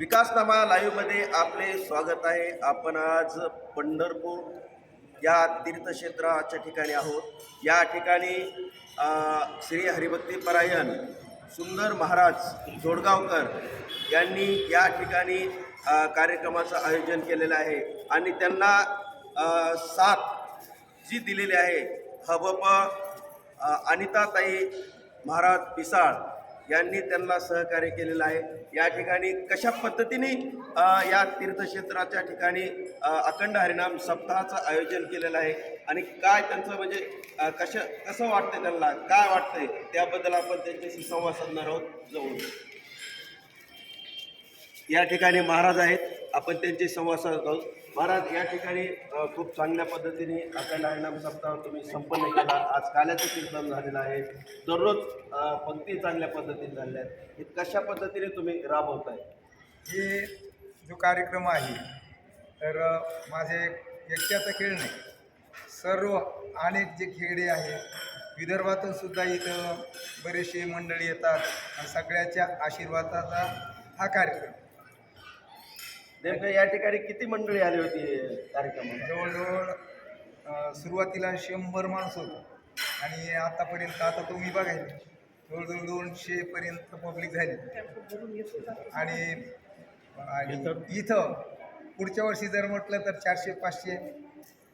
विकासनामा लाईव्हमध्ये आपले स्वागत आहे. आपण आज पंढरपूर या तीर्थक्षेत्राच्या ठिकाणी आहोत. या ठिकाणी श्री हरिभक्ती परायण सुंदर महाराज जोडगावकर यांनी या ठिकाणी कार्यक्रमाचं आयोजन केलेलं आहे. आणि त्यांना साथ जी दिलेली आहे हबप अनिताताई महाराज पिसाळ यांनी त्यांना सहकार्य केलेलं आहे. या ठिकाणी कशा पद्धतीने या तीर्थक्षेत्राच्या ठिकाणी अखंड हरिनाम सप्ताहाचं आयोजन केलेलं आहे आणि काय त्यांचं म्हणजे कशा कसं वाटतं वाटतंय त्यांना काय वाटतंय त्याबद्दल आपण त्यांच्याशी संवाद साधणार आहोत जवळ या ठिकाणी महाराज आहेत आपण त्यांचे संवाद साधत आहोत. महाराज या ठिकाणी खूप चांगल्या पद्धतीने आपल्या हरिनाम सप्ताह तुम्ही संपन्न केला. आज काल्याचं कीर्तन झालेलं आहे. दररोज पंक्ती चांगल्या पद्धतीने झालेल्या आहेत. हे कशा पद्धतीने तुम्ही राबवताय? हे जो कार्यक्रम आहे तर माझे एकट्याचा खेळ नाही. सर्व अनेक जे खेळे आहेत विदर्भातून सुद्धा इथं बरेचसे मंडळी येतात. आणि सगळ्याच्या आशीर्वादाचा हा कार्यक्रम. नेमकं या ठिकाणी किती मंडळी आली होती कार्यक्रमाला जवळजवळ सुरुवातीला शंभर माणूस होतो. आणि आतापर्यंत आता तुम्ही बघायला जवळजवळ दोनशेपर्यंत पब्लिक झाली. आणि आणि इथं पुढच्या वर्षी जर म्हटलं तर चारशे पाचशे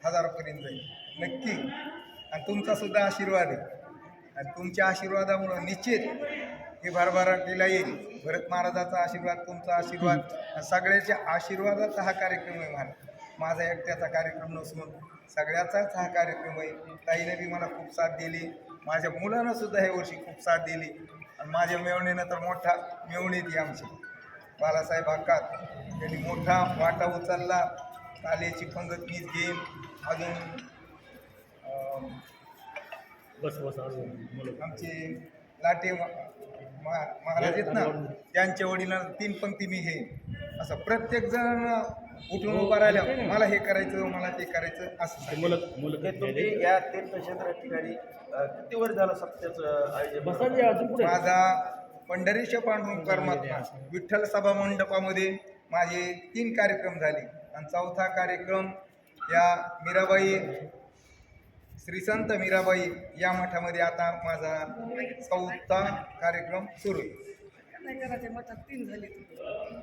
हजारापर्यंत जाईल. नक्की. आणि तुमचा सुद्धा आशीर्वाद आहे. आणि तुमच्या आशीर्वादामुळं निश्चित हे भरभराटीला येईल भरत महाराजाचा आशीर्वाद तुमचा आशीर्वाद आणि सगळ्याच्या आशीर्वादाचा हा कार्यक्रम आहे मला माझा एकट्याचा कार्यक्रम नसून सगळ्याचाच हा कार्यक्रम आहे. ताईने बी मला खूप साथ दिली. माझ्या मुलानं सुद्धा ह्या वर्षी खूप साथ दिली. आणि माझ्या मेवणीनं तर मोठा मेवणी ती आमची. बालासाहेब हक्कात. त्यांनी मोठा वाटा उचलला. तालेची पंगत मीच घेईन. अजून बस बस आमचे लाटे महाराज आहेत ना त्यांच्या वडिलांना तीन पंक्ती मी घेईन असं प्रत्येक जण उठून उभा राहिल्या मला हे करायचं मला ते करायचं असं हे तुम्ही या तीर्थक्षेत्रा ठिकाणी किती वर्ष झालं सप्त्याचं आयोजन माझा पंढरीश पांडुरंग परमात्मा विठ्ठल सभा मंडपामध्ये माझे तीन कार्यक्रम झाले. आणि चौथा कार्यक्रम या मीराबाई श्री संत मीराबाई या मठामध्ये आता माझा चौथा कार्यक्रम सुरू आहे. नाही करायच्या मठात तीन झाले.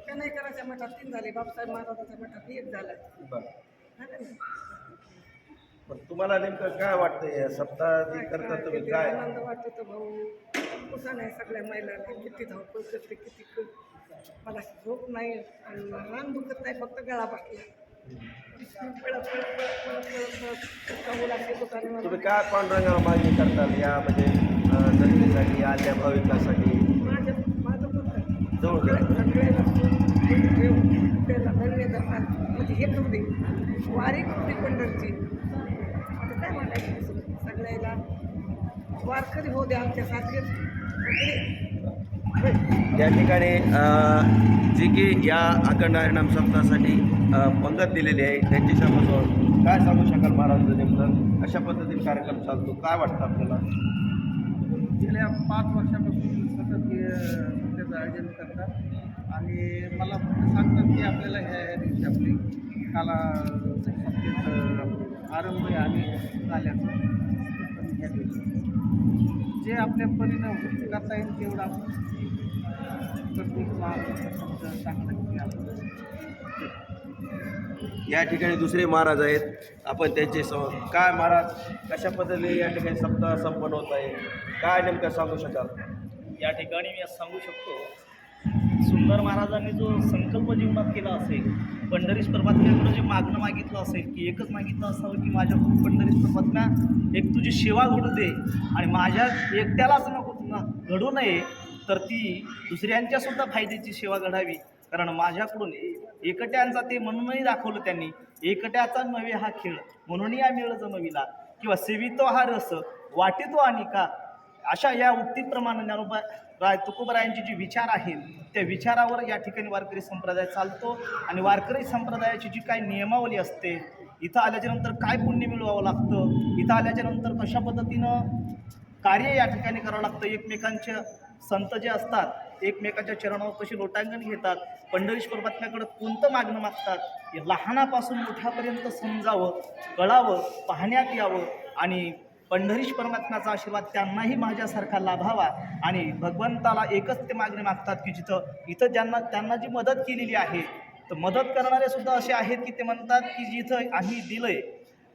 त्या नाही करायच्या मठात तीन झाले बाबासाहेब महाराजाच्या मठात एक झालं. का? पण तुम्हाला नेमकं काय वाटतंय? या सप्ताह जे करता तुम्ही काय आनंद वाटतो भाऊ. कुठं नाही सगळ्या महिलांना किती धावपळ करते किती क- मला झोप नाही. आणि रान दुखत नाही फक्त गळा बसला. तुम्ही काय पांडुरंगाला मागणी करताल? या म्हणजे अ, आल्या भाविकासाठी? माझं जवळ म्हणजे हे करू दे वारी करू दे पंढरची आता काय म्हणायचं सगळ्याला वारकरी होऊ दे आमच्यासारखे या त्या ठिकाणी जे जी की या अखंड हरिनाम सप्ताहासाठी पंगत दिलेली आहे. त्यांची समोर काय सांगू शकाल महाराज नेमकं? अशा पद्धतीने कार्यक्रम चालतो. काय वाटतं आपल्याला? गेल्या पाच वर्षापासून सतत त्याचं आयोजन करतात. आणि मला फक्त सांगतात की आपल्याला ह्या ह्या दिवशी आपली काला आरंभ आहे आणि झाल्याचं. ह्या दिवशी जे आपल्या परिणाम करता येईल तेवढा आपण प्रत्येक महाराष्ट्र सांगतात की आपण. या ठिकाणी दुसरे महाराज आहेत. आपण त्यांचे समोर काय महाराज कशा पद्धतीने या ठिकाणी सप्ताह संपन्न होत आहे? काय नेमकं सांगू शकाल? या ठिकाणी मी असं सांगू शकतो सुंदर महाराजांनी जो संकल्प जीवनात केला असेल पंढरीश परमात्म्याकडं जे मागणं मागितलं असेल की एकच मागितलं असावं की माझ्याकडून पंढरीश परमात्म्या एक तुझी सेवा घडू दे आणि माझ्या एकट्यालाच नको तुला घडू नये तर ती दुसऱ्यांच्यासुद्धा फायद्याची सेवा घडावी. कारण माझ्याकडून एकट्यांचा ते म्हणूनही दाखवलं त्यांनी एकट्याचा नव्हे हा खेळ. म्हणून या मेळ जमविला. किंवा सेवितो हा रस वाटितो आणि का? अशा या उक्तीप्रमाणे ज्ञानोबा राय तुकोबरायांचे जे विचार आहेत त्या विचारावर या ठिकाणी वारकरी संप्रदाय चालतो. आणि वारकरी संप्रदायाची जी काही नियमावली असते इथं आल्याच्यानंतर काय पुण्य मिळवावं लागतं? इथं आल्याच्यानंतर कशा पद्धतीनं कार्य या ठिकाणी करावं लागतं? एकमेकांचे संत जे असतात एकमेकाच्या चरणावर कशी लोटांगण घेतात पंढरीश परमात्म्याकडं कोणतं मागणं मागतात हे लहानापासून मोठ्यापर्यंत समजावं कळावं पाहण्यात यावं आणि पंढरीश परमात्म्याचा आशीर्वाद त्यांनाही माझ्यासारखा लाभावा आणि भगवंताला एकच ते मागणे मागतात की जिथं इथं ज्यांना त्यांना जी मदत केलेली आहे तर मदत करणारे सुद्धा असे आहेत की ते म्हणतात की जिथं आम्ही दिलंय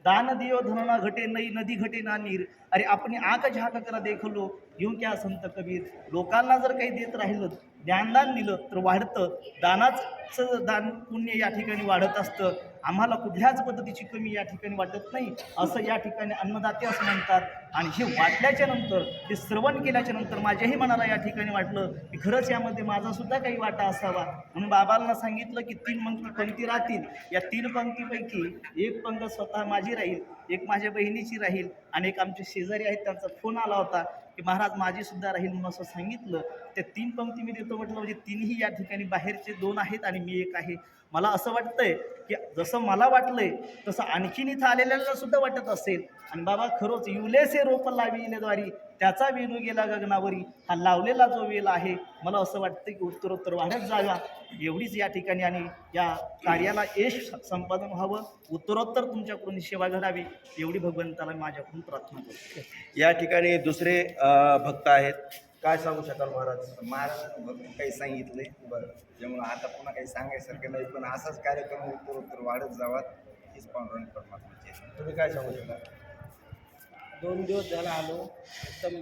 दान दियो धनना घटे नई नदी घटे ना नीर. अरे आपण आक झाक करा देखलो येऊ क्या संत कबीर? लोकांना जर काही देत राहिलं ज्ञानदान दिलं तर वाढतं. दानाचं दान पुण्य या ठिकाणी वाढत असतं. आम्हाला कुठल्याच पद्धतीची कमी या ठिकाणी वाटत नाही. असं या ठिकाणी अन्नदाते असं म्हणतात. आणि हे वाटल्याच्या नंतर ते श्रवण केल्याच्यानंतर माझ्याही मनाला या ठिकाणी वाटलं की खरंच यामध्ये माझा सुद्धा काही वाटा असावा. म्हणून बाबांना सांगितलं की तीन पंक्ती पंक्ती राहतील. या तीन पंक्तीपैकी एक पंक्त स्वतः माझी राहील एक माझ्या बहिणीची राहील आणि एक आमचे शेजारी आहेत त्यांचा फोन आला होता की महाराज माझी सुद्धा राहील म्हणून असं सांगितलं. त्या तीन पंक्ती मी देतो म्हटलं म्हणजे तीनही या ठिकाणी बाहेरचे दोन आहेत आणि मी एक आहे. मला असं वाटतंय की जसं मला वाटलंय तसं आणखीन इथं आलेल्याला सुद्धा वाटत असेल. आणि बाबा खरोच युलेसे रोप लाविलेद्वारी त्याचा वेणू गेला गगनावरी हा लावलेला जो वेल आहे मला असं वाटतं की उत्तरोत्तर वाढत जागा एवढीच या ठिकाणी आणि या कार्याला यश संपादन व्हावं. उत्तरोत्तर तुमच्याकडून सेवा घडावी एवढी भगवंताला माझ्याकडून प्रार्थना करतो. या ठिकाणी दुसरे भक्त आहेत. काय सांगू शकाल महाराज? महाराजांनी भरपूर काही सांगितलंय बरं. त्यामुळं आता पुन्हा काही सांगायसारखं नाही पण असाच कार्यक्रम उत्तरोत्तर वाढत जावात हीच पांडुरंग परमात्माची. तुम्ही काय सांगू शकाल? दोन दिवस झाला आलो. उत्तम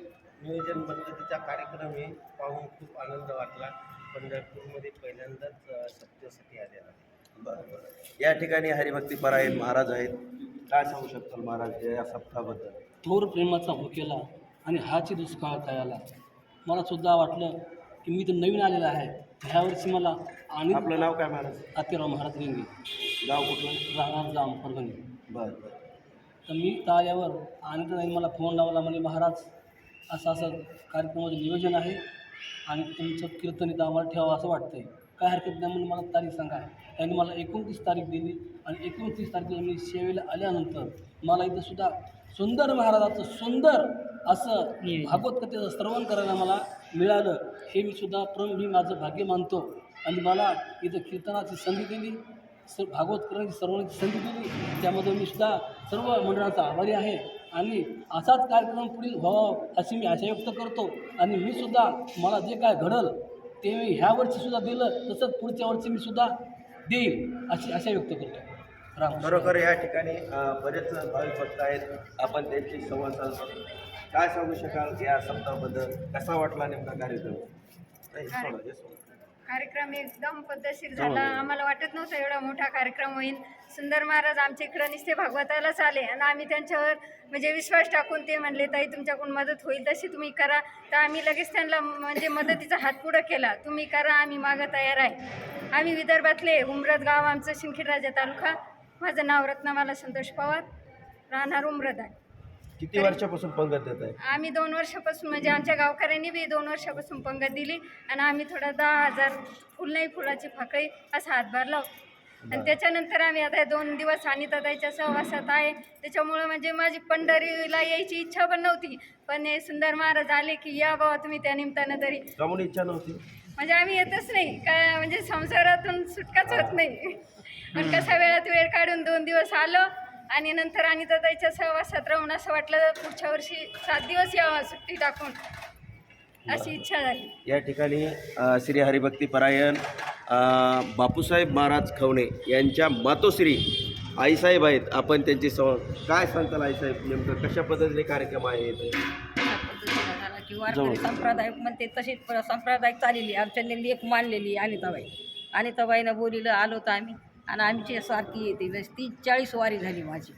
नियोजन पद्धतीचा कार्यक्रम आहे. पाहून खूप आनंद वाटला. पंढरपूरमध्ये पहिल्यांदाच अ, सप्तेसाठी आलेला बरं बरं. या ठिकाणी हरिभक्ती परायण महाराज आहेत. काय सांगू शकताल महाराज या सप्ताहाबद्दल? थोर प्रेमाचा भुकेला आणि हाची दुष्काळ कळाला. मला सुद्धा वाटलं की मी तर नवीन आलेला आहे. ह्या वर्षी मला आणि आपलं नाव काय महाराज? आतेराव महाराज रेंगे. गाव कुठलं? राहणार जाम परभणी बरं. बरं तर मी तर आल्यावर आनंददाई मला फोन लावला म्हणजे महाराज असं असं कार्यक्रमाचं नियोजन आहे आणि तुमचं कीर्तन इथं आम्हाला ठेवावं असं वाटतंय. काय हरकत नाही म्हणून मला तारीख सांगा. त्यांनी मला एकोणतीस तारीख दिली आणि एकोणतीस तारखेला मी सेवेला आल्यानंतर मला इथं सुद्धा सुंदर महाराजाचं सुंदर असं भागवत कथेचं श्रवण करायला मला मिळालं. हे मी सुद्धा प्रम मी माझं भाग्य मानतो. आणि मला इथं कीर्तनाची संधी दिली स भागवत करण्याची सर्वांची संधी दिली. त्यामध्ये मी सुद्धा सर्व मंडळाचा आभारी आहे. आणि असाच कार्यक्रम पुढील व्हावा अशी मी आशा व्यक्त करतो. आणि मी सुद्धा मला जे काय घडल ते ह्या वर्षी सुद्धा दिलं तसंच पुढच्या वर्षी मी सुद्धा देईल अशी आशा व्यक्त करतो. खरोखर या ठिकाणी बरेच भाविक भक्त आहेत. आपण त्यांची संवाद साधतो. काय सांगू शकाल या शब्दाबद्दल कसा वाटला नेमका कार्यक्रम? नाही, सोडा. कार्यक्रम एकदम पद्धतशीर झाला. आम्हाला वाटत नव्हतं एवढा मोठा कार्यक्रम होईल. सुंदर महाराज आमच्या इकडं निस्ते भागवतालाच आले आणि आम्ही त्यांच्यावर म्हणजे विश्वास टाकून ते म्हणले ताई तुमच्याकडून मदत होईल. तशी तुम्ही करा. तर आम्ही लगेच त्यांना म्हणजे मदतीचा हात पुढं केला. तुम्ही करा आम्ही मागं तयार आहे. आम्ही विदर्भातले उमरत गाव आमचं शिंदखेडराजा तालुका. माझं नाव रत्नामाला संतोष पवार. राहणार उमरत आहे. किती वर्षापासून पंगत देत आहे? आम्ही दोन वर्षापासून म्हणजे आमच्या गावकऱ्यांनी बी दोन वर्षापासून पंगत दिली आणि आम्ही थोडा दहा हजार फुल नाही फुलाची फाकळी असा हातभार लावतो. आणि त्याच्यानंतर आम्ही आता हे दोन दिवस आणि दादाच्या सहवासात आहे. त्याच्यामुळं म्हणजे माझी पंढरीला यायची इच्छा पण नव्हती. पण हे सुंदर महाराज आले की या बाबा तुम्ही त्या निमित्तानं तरी. इच्छा नव्हती? म्हणजे आम्ही येतच नाही. काय म्हणजे संसारातून सुटकाच होत नाही. पण कसा वेळात वेळ काढून दोन दिवस आलो आणि नंतर आणि दादाच्या सहवासात राहून असं वाटलं पुढच्या वर्षी सात दिवस यावं सुट्टी टाकून अशी इच्छा झाली. या ठिकाणी श्री हरिभक्ती परायण बापूसाहेब महाराज खवणे यांच्या मातोश्री आईसाहेब आहेत. आपण त्यांची सव काय सांगताल आईसाहेब? नेमकं कशा पद्धतीने कार्यक्रम आहे की वारकरी संप्रदाय म्हणते तशीच संप्रदाय चाललेली आमच्या लेख मानलेली अनिताबाई. अनिताबाईनं बोलीलं आलो तर आम्ही. आणि आमची सारखी येते. तीस चाळीस वारी झाली माझी.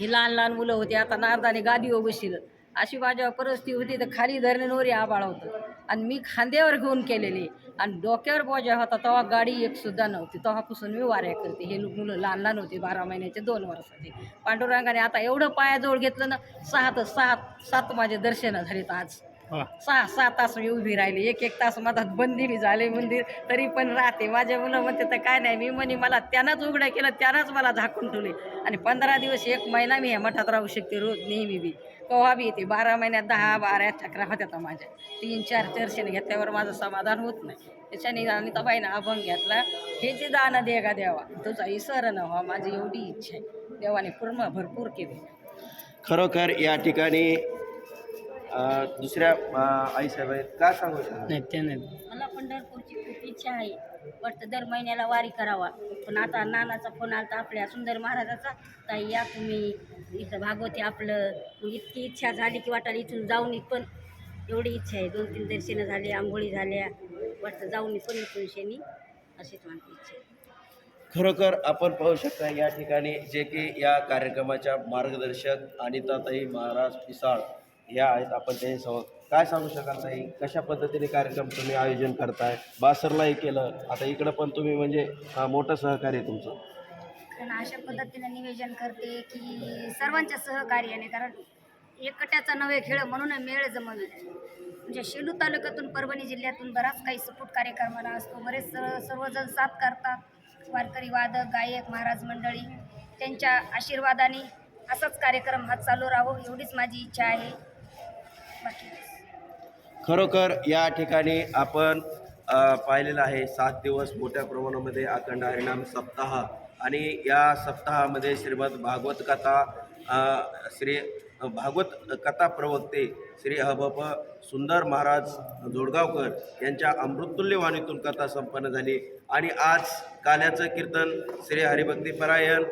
ही लहान लहान मुलं होती आता नारदाने गादीवर बसलं अशी माझ्या परिस्थिती होती तर खाली धरणीवर आबाळ होतं. आणि मी खांद्यावर घेऊन केलेली. आणि डोक्यावर बोजा होता तेव्हा गाडी एकसुद्धा नव्हती. तेव्हापासून मी वाऱ्या करते. हे मुलं लहान लहान होते बारा महिन्याचे दोन वर्षाचे पांडुरंगाने आता एवढं पायाजवळ घेतलं ना सहा तर सात सात माझे दर्शनं झालेत आज. सहा सहा तास मी उभी राहिली. एक एक तास मधात बंदी बी झाले मंदिर तरी पण राहते. माझे मुलं म्हणते तर काय नाही. मी म्हणे मला त्यानंच उघडं केलं त्यानंच मला झाकून ठेवले. आणि पंधरा दिवस एक महिना मी ह्या मठात राहू शकते रोज नेहमी बी. केव्हा बी येते. बारा महिन्यात दहा बारा चक्रा होत्या आता माझ्या. तीन चार चर्चेने घेतल्यावर माझं समाधान होत नाही. त्याच्याने अनिताबाईनं अभंग घेतला. हे जे दान देगा द्यावा तुझा इसर न व्हा माझी एवढी इच्छा आहे. देवाने पूर्ण भरपूर केली. खरोखर या ठिकाणी दुसऱ्या आईसाहेब आहेत काय सांगू शकता नाही? ते नाही. मला पंढरपूरची खूप इच्छा आहे. वाटतं दर महिन्याला वारी करावा. पण आता नानाचा फोन आला तर आपल्या सुंदर महाराजाचा. ताई या तुम्ही. इथं भागवते आपलं. मग इतकी इच्छा झाली की वाटायला इथून जाऊन पण एवढी इच्छा आहे. दोन तीन दर्शनं झाली आंघोळी झाल्या. वाटतं जाऊन पण इथून शनी. अशीच माझी इच्छा आहे. खरोखर आपण पाहू शकता या ठिकाणी जे की या कार्यक्रमाच्या मार्गदर्शक अनिताताई महाराज पिसाळ या आहेत आपण त्यांच्यासमोर काय सांगू शकाल ताई कशा पद्धतीने कार्यक्रम तुम्ही आयोजन करताय? बासरलाही केलं आता इकडं पण तुम्ही म्हणजे अ, मोठं सहकार्य आहे तुमचं. कारण अशा पद्धतीने निवेदन करते की सर्वांच्या सहकार्याने कारण एकट्याचा नवे खेळ म्हणून मेळ जमवले म्हणजे शेलू तालुक्यातून परभणी जिल्ह्यातून बराच काही सपोर्ट कार्यक्रमाला असतो. बरेच स- सर्वजण साथ करतात. वारकरी वादक गायक महाराज मंडळी त्यांच्या आशीर्वादाने असाच कार्यक्रम हा चालू राहो एवढीच माझी इच्छा आहे. खरोखर या ठिकाणी आपण पाहिलेलं आहे सात दिवस मोठ्या प्रमाणामध्ये अखंड हरिणाम सप्ताह. आणि या सप्ताहामध्ये श्रीमद भागवत कथा श्री भागवत कथा प्रवक्ते श्री हबप सुंदर महाराज जोडगावकर यांच्या अमृततुल्यवाणीतून कथा संपन्न झाली. आणि आज काल्याचं कीर्तन श्री हरिभक्तीपरायण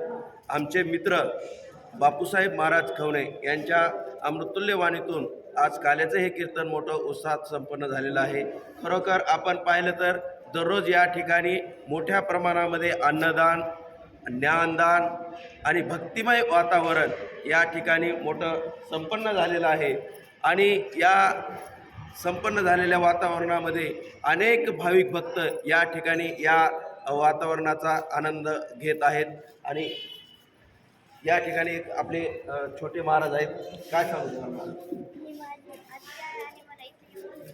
आमचे मित्र बापूसाहेब महाराज खवणे यांच्या अमृततुल्यवाणीतून आज काल्याचं हे कीर्तन मोठं उत्साहात संपन्न झालेलं आहे. खरोखर आपण पाहिलं तर दररोज या ठिकाणी मोठ्या प्रमाणामध्ये अन्नदान ज्ञानदान आणि भक्तिमय वातावरण या ठिकाणी मोठं संपन्न झालेलं आहे. आणि या संपन्न झालेल्या वातावरणामध्ये अनेक भाविक भक्त या ठिकाणी या वातावरणाचा आनंद घेत आहेत. आणि या ठिकाणी एक आपले छोटे महाराज आहेत. काय सांगू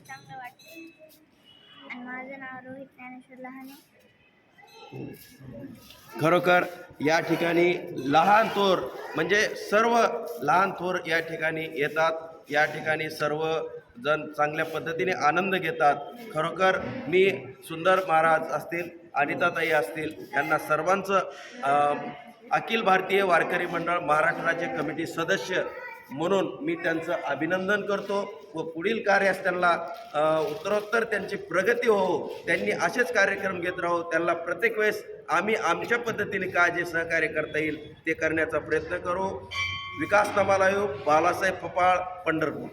चांगलं वाटते आणि माझं नाव रोहित ज्ञानेश्वर लहाने. खरोखर या ठिकाणी लहान थोर म्हणजे सर्व लहान थोर या ठिकाणी येतात. या ठिकाणी सर्व जण चांगल्या पद्धतीने आनंद घेतात. खरोखर मी सुंदर महाराज असतील अनिताताई असतील यांना सर्वांचं अखिल भारतीय वारकरी मंडळ महाराष्ट्र राज्य कमिटी सदस्य म्हणून मी त्यांचं अभिनंदन करतो व पुढील कार्यास त्यांना उत्तरोत्तर त्यांची प्रगती हो, हो त्यांनी असेच कार्यक्रम घेत राहू त्यांना प्रत्येक वेळेस आम्ही आमच्या पद्धतीने काय जे सहकार्य करता येईल ते करण्याचा प्रयत्न करू. विकास आयोग बालासाहेब पपाळ पंढरपूर.